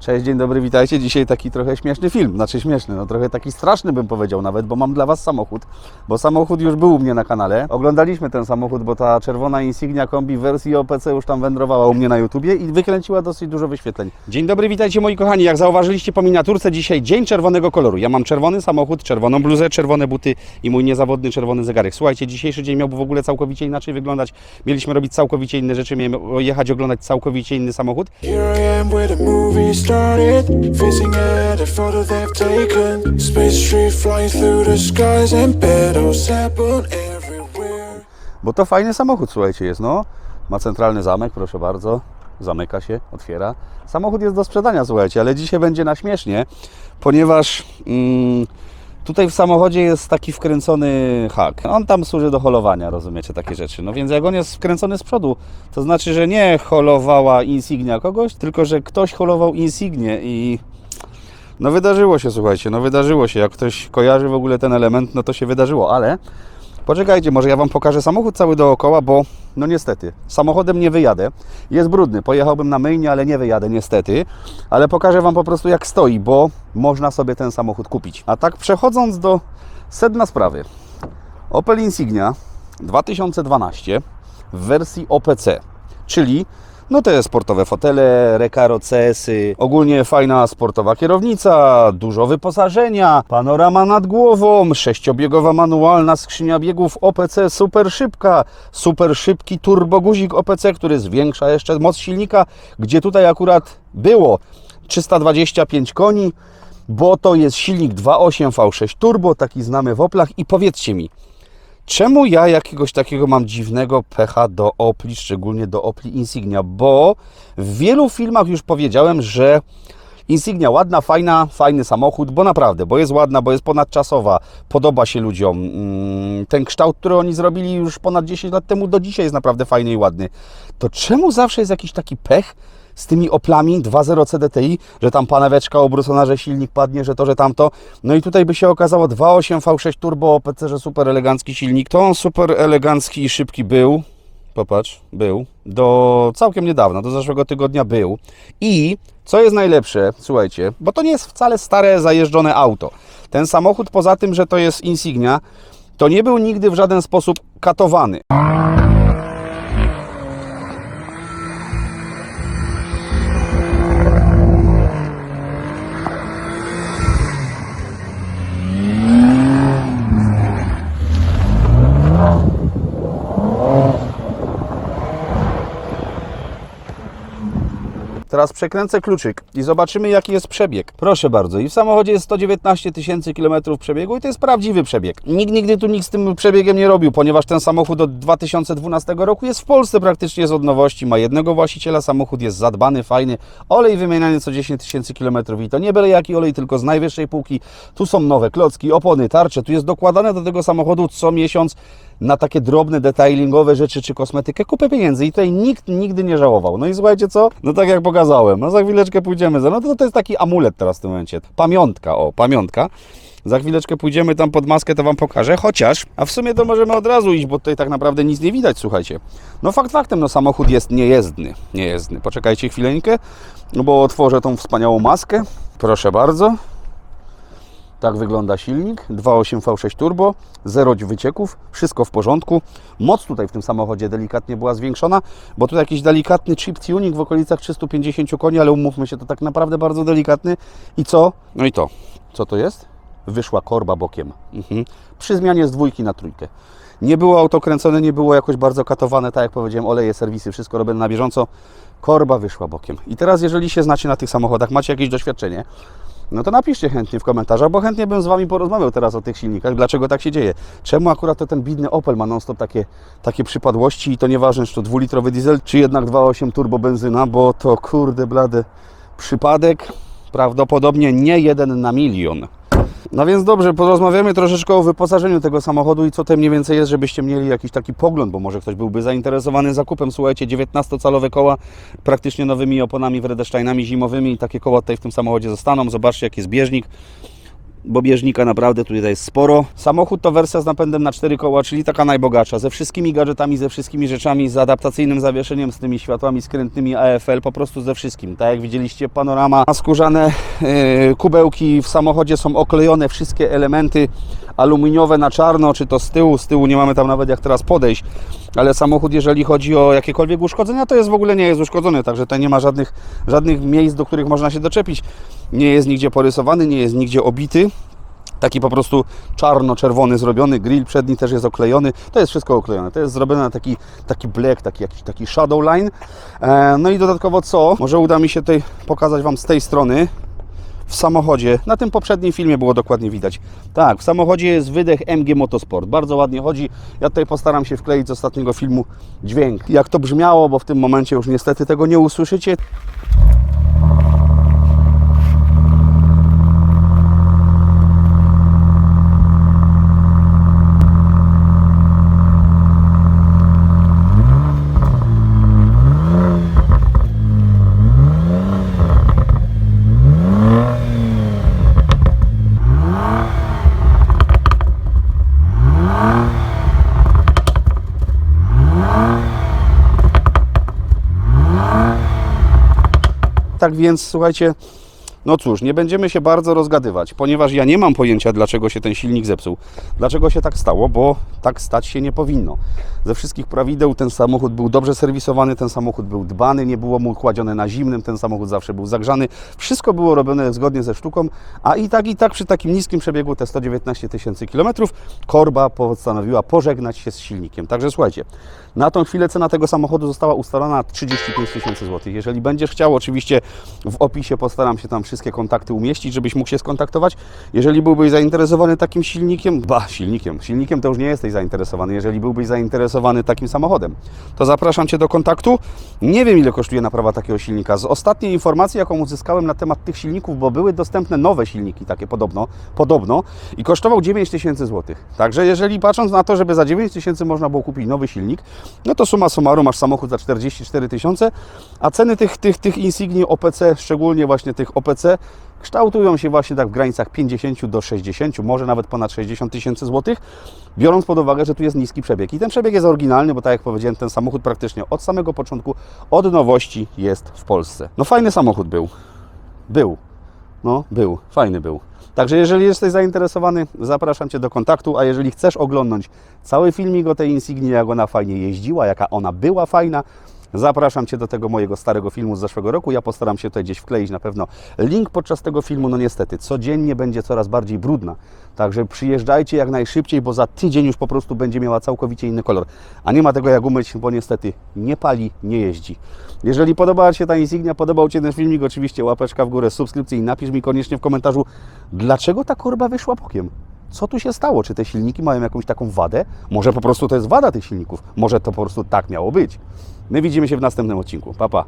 Cześć, dzień dobry, witajcie. Dzisiaj taki trochę śmieszny film, znaczy śmieszny, no trochę taki straszny bym powiedział nawet, bo mam dla Was samochód, bo samochód już był u mnie na kanale. Oglądaliśmy ten samochód, bo ta czerwona Insignia kombi w wersji OPC już tam wędrowała u mnie na YouTubie i wykręciła dosyć dużo wyświetleń. Dzień dobry, witajcie moi kochani. Jak zauważyliście po miniaturce, dzisiaj dzień czerwonego koloru. Ja mam czerwony samochód, czerwoną bluzę, czerwone buty i mój niezawodny czerwony zegarek. Słuchajcie, dzisiejszy dzień miałby w ogóle całkowicie inaczej wyglądać. Mieliśmy robić całkowicie inne rzeczy, mieliśmy jechać oglądać całkowicie inny samochód. Started, facing at a photo they've taken. Space tree flying through the skies and petals happen everywhere. Bo to fajny samochód, słuchajcie, jest, no. Ma centralny zamek, proszę bardzo. Zamyka się, otwiera. Samochód jest do sprzedania, słuchajcie, ale dzisiaj będzie na śmiesznie, ponieważ mm, tutaj w samochodzie jest taki wkręcony hak. On tam służy do holowania, rozumiecie, takie rzeczy. No więc jak on jest wkręcony z przodu, to znaczy, że nie holowała insignia kogoś, tylko że ktoś holował insignię i no wydarzyło się, słuchajcie, no wydarzyło się. Jak ktoś kojarzy w ogóle ten element, no to się wydarzyło, ale poczekajcie, może ja Wam pokażę samochód cały dookoła, bo no niestety, samochodem nie wyjadę. Jest brudny, pojechałbym na myjnię, ale nie wyjadę niestety. Ale pokażę Wam po prostu jak stoi, bo można sobie ten samochód kupić. A tak przechodząc do sedna sprawy. Opel Insignia 2012 w wersji OPC, czyli no te sportowe fotele, Recaro CS-y, ogólnie fajna sportowa kierownica, dużo wyposażenia, panorama nad głową, sześciobiegowa manualna skrzynia biegów OPC super szybka, super szybki turboguzik OPC, który zwiększa jeszcze moc silnika, gdzie tutaj akurat było 325 koni, bo to jest silnik 2.8 V6 turbo, taki znamy w Oplach i powiedzcie mi, Czemu ja jakiegoś takiego mam dziwnego pecha do Opli, szczególnie do Opli Insignia? Bo w wielu filmach już powiedziałem, że Insignia ładna, fajna, fajny samochód, bo naprawdę, bo jest ładna, bo jest ponadczasowa, podoba się ludziom. Mm, Ten kształt, który oni zrobili już ponad 10 lat temu, do dzisiaj jest naprawdę fajny i ładny. To czemu zawsze jest jakiś taki pech z tymi Oplami 2.0 CDTI, że tam paneweczka obrócona, że silnik padnie, że to, że tamto. No i tutaj by się okazało 2.8 V6 Turbo OPC, że super elegancki silnik. To on super elegancki i szybki był. Popatrz, był. Do całkiem niedawna, do zeszłego tygodnia był. I co jest najlepsze, słuchajcie, bo to nie jest wcale stare, zajeżdżone auto. Ten samochód, poza tym, że to jest Insignia, to nie był nigdy w żaden sposób katowany. Teraz przekręcę kluczyk i zobaczymy, jaki jest przebieg. Proszę bardzo, i w samochodzie jest 119 tysięcy kilometrów przebiegu i to jest prawdziwy przebieg. Nikt nigdy tu nikt z tym przebiegiem nie robił, ponieważ ten samochód od 2012 roku jest w Polsce praktycznie z od nowości. Ma jednego właściciela, samochód jest zadbany, fajny. Olej wymieniany co 10 tysięcy kilometrów i to nie byle jaki olej, tylko z najwyższej półki. Tu są nowe klocki, opony, tarcze. Tu jest dokładane do tego samochodu co miesiąc na takie drobne, detailingowe rzeczy czy kosmetykę kupę pieniędzy i tutaj nikt nigdy nie żałował. No i słuchajcie co? No tak jak pokazałem, no za chwileczkę pójdziemy za, no to, to jest taki amulet teraz w tym momencie. Pamiątka, o, pamiątka. Za chwileczkę pójdziemy tam pod maskę, to Wam pokażę, chociaż, a w sumie to możemy od razu iść, bo tutaj tak naprawdę nic nie widać, słuchajcie. No fakt faktem, no samochód jest niejezdny, niejezdny. Poczekajcie chwileńkę, no bo otworzę tą wspaniałą maskę. Proszę bardzo. Tak wygląda silnik, 2.8 V6 Turbo, zero wycieków, wszystko w porządku. Moc tutaj w tym samochodzie delikatnie była zwiększona, bo tu jakiś delikatny chip tuning w okolicach 350 koni, ale umówmy się, to tak naprawdę bardzo delikatny. I co? No i to. Co to jest? Wyszła korba bokiem. Mhm. Przy zmianie z dwójki na trójkę. Nie było auto kręcone, nie było jakoś bardzo katowane, tak jak powiedziałem, oleje, serwisy, wszystko robione na bieżąco. Korba wyszła bokiem. I teraz, jeżeli się znacie na tych samochodach, macie jakieś doświadczenie, no to napiszcie chętnie w komentarzach, bo chętnie bym z Wami porozmawiał teraz o tych silnikach, dlaczego tak się dzieje. Czemu akurat to ten bidny Opel ma non-stop takie, takie przypadłości i to nieważne, czy to dwulitrowy diesel, czy jednak 2.8 turbo benzyna, bo to kurde blady przypadek, prawdopodobnie nie jeden na milion. No więc dobrze, porozmawiamy troszeczkę o wyposażeniu tego samochodu i co to mniej więcej jest, żebyście mieli jakiś taki pogląd, bo może ktoś byłby zainteresowany zakupem. Słuchajcie, 19-calowe koła, praktycznie nowymi oponami Wredesztajnami zimowymi i takie koła tutaj w tym samochodzie zostaną. Zobaczcie, jaki jest bieżnik. Bo bieżnika naprawdę tutaj jest sporo. Samochód to wersja z napędem na 4 koła, czyli taka najbogatsza, ze wszystkimi gadżetami, ze wszystkimi rzeczami, z adaptacyjnym zawieszeniem, z tymi światłami skrętnymi AFL, po prostu ze wszystkim. Tak jak widzieliście, panorama, skórzane yy, kubełki w samochodzie są oklejone, wszystkie elementy aluminiowe na czarno, czy to z tyłu, z tyłu nie mamy tam nawet jak teraz podejść, ale samochód, jeżeli chodzi o jakiekolwiek uszkodzenia, to jest w ogóle nie jest uszkodzony, także tutaj nie ma żadnych, żadnych miejsc, do których można się doczepić. Nie jest nigdzie porysowany, nie jest nigdzie obity. Taki po prostu czarno-czerwony zrobiony, grill przedni też jest oklejony. To jest wszystko oklejone. To jest zrobione na taki, taki black, taki, jakiś taki shadow line. E, no i dodatkowo co? Może uda mi się tutaj pokazać Wam z tej strony w samochodzie. Na tym poprzednim filmie było dokładnie widać. Tak, w samochodzie jest wydech MG Motorsport. Bardzo ładnie chodzi. Ja tutaj postaram się wkleić z ostatniego filmu dźwięk. Jak to brzmiało, bo w tym momencie już niestety tego nie usłyszycie. Tak więc słuchajcie, no cóż, nie będziemy się bardzo rozgadywać, ponieważ ja nie mam pojęcia, dlaczego się ten silnik zepsuł. Dlaczego się tak stało, bo tak stać się nie powinno. Ze wszystkich prawideł ten samochód był dobrze serwisowany, ten samochód był dbany, nie było mu kładzione na zimnym, ten samochód zawsze był zagrzany. Wszystko było robione zgodnie ze sztuką, a i tak, i tak przy takim niskim przebiegu, te 119 tysięcy kilometrów, Korba postanowiła pożegnać się z silnikiem. Także słuchajcie, na tą chwilę cena tego samochodu została ustalona na 35 tysięcy złotych. Jeżeli będziesz chciał, oczywiście w opisie postaram się tam wszystkie kontakty umieścić, żebyś mógł się skontaktować. Jeżeli byłbyś zainteresowany takim silnikiem, ba, silnikiem, silnikiem to już nie jesteś zainteresowany. Jeżeli byłbyś zainteresowany takim samochodem, to zapraszam Cię do kontaktu. Nie wiem, ile kosztuje naprawa takiego silnika. Z ostatniej informacji, jaką uzyskałem na temat tych silników, bo były dostępne nowe silniki, takie podobno, podobno i kosztował 9 tysięcy złotych. Także jeżeli patrząc na to, żeby za 9 tysięcy można było kupić nowy silnik, no to suma summarum masz samochód za 44 tysiące, a ceny tych, tych, tych insigni OPC, szczególnie właśnie tych OPC, kształtują się właśnie tak w granicach 50 do 60, może nawet ponad 60 tysięcy złotych, biorąc pod uwagę, że tu jest niski przebieg. I ten przebieg jest oryginalny, bo tak jak powiedziałem, ten samochód praktycznie od samego początku, od nowości jest w Polsce. No fajny samochód był. Był. No, był. Fajny był. Także jeżeli jesteś zainteresowany, zapraszam Cię do kontaktu, a jeżeli chcesz oglądnąć cały filmik o tej Insigni, jak ona fajnie jeździła, jaka ona była fajna, zapraszam Cię do tego mojego starego filmu z zeszłego roku. Ja postaram się tutaj gdzieś wkleić na pewno link podczas tego filmu. No niestety, codziennie będzie coraz bardziej brudna. Także przyjeżdżajcie jak najszybciej, bo za tydzień już po prostu będzie miała całkowicie inny kolor. A nie ma tego jak umyć, bo niestety nie pali, nie jeździ. Jeżeli podobała Ci się ta Insignia, podobał Ci ten filmik, oczywiście łapeczka w górę, subskrypcja i napisz mi koniecznie w komentarzu, dlaczego ta korba wyszła bokiem. Co tu się stało? Czy te silniki mają jakąś taką wadę? Może po prostu to jest wada tych silników? Może to po prostu tak miało być? My widzimy się w następnym odcinku. Pa, pa.